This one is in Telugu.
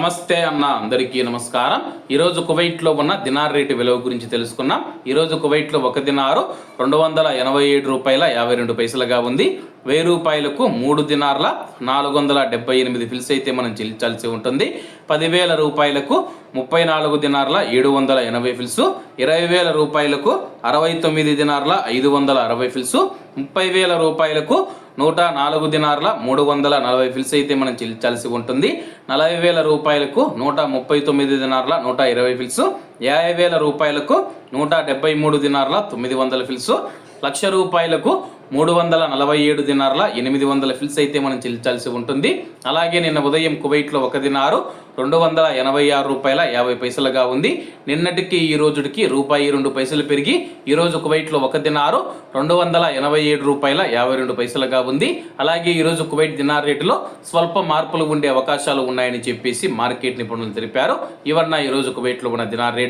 నమస్తే అన్న అందరికీ నమస్కారం. ఈరోజు కువైట్లో ఉన్న దినార్ రేటు విలువ గురించి తెలుసుకున్నాం. ఈరోజు కువైట్లో ఒక దినారు రెండు వందల ఎనభై ఏడు రూపాయల యాభై రెండు పైసలుగా ఉంది. వెయ్యి రూపాయలకు మూడు దినార్ల నాలుగు వందల డెబ్బై ఎనిమిది ఫిల్స్ అయితే మనం చెల్లించాల్సి ఉంటుంది. పదివేల రూపాయలకు ముప్పై నాలుగు దినార్ల ఏడు వందల ఎనభై ఫిల్స్ ఇరవై వేల రూపాయలకు అరవై తొమ్మిది దినార్ల ఐదు వందల అరవై ఫిల్స్ ముప్పై వేల రూపాయలకు నూట నాలుగు దినార్ల మూడు వందల నలభై ఫిల్స్ అయితే మనం చెల్లించాల్సి ఉంటుంది. నలభై వేల రూపాయలకు నూట ముప్పై తొమ్మిది దినార్ల నూట ఇరవై ఫిల్స్ యాభై వేల రూపాయలకు నూట డెబ్బై మూడు దినార్ల తొమ్మిది వందల ఫిల్స్ లక్ష రూపాయలకు మూడు వందల నలభై ఏడు దినార్ల ఎనిమిది వందల ఫిల్స్ అయితే మనం చెల్లించాల్సి ఉంటుంది. అలాగే నిన్న ఉదయం కువైట్లో ఒక దినారు రెండు వందల ఎనభై ఆరు రూపాయల యాభై పైసలుగా ఉంది. నిన్నటికి ఈ రోజుకి రూపాయి రెండు పైసలు పెరిగి ఈరోజు కువైట్లో ఒక దినారు రెండు వందల ఎనభై ఏడు రూపాయల యాభై రెండు పైసలుగా ఉంది. అలాగే ఈరోజు కువైట్ దినార్ రేటులో స్వల్ప మార్పులు ఉండే అవకాశాలు ఉన్నాయని చెప్పేసి మార్కెట్ నిపుణులు తెలిపారు. ఇవన్న ఈ రోజు కువైట్లో ఉన్న దినార్ రేటు.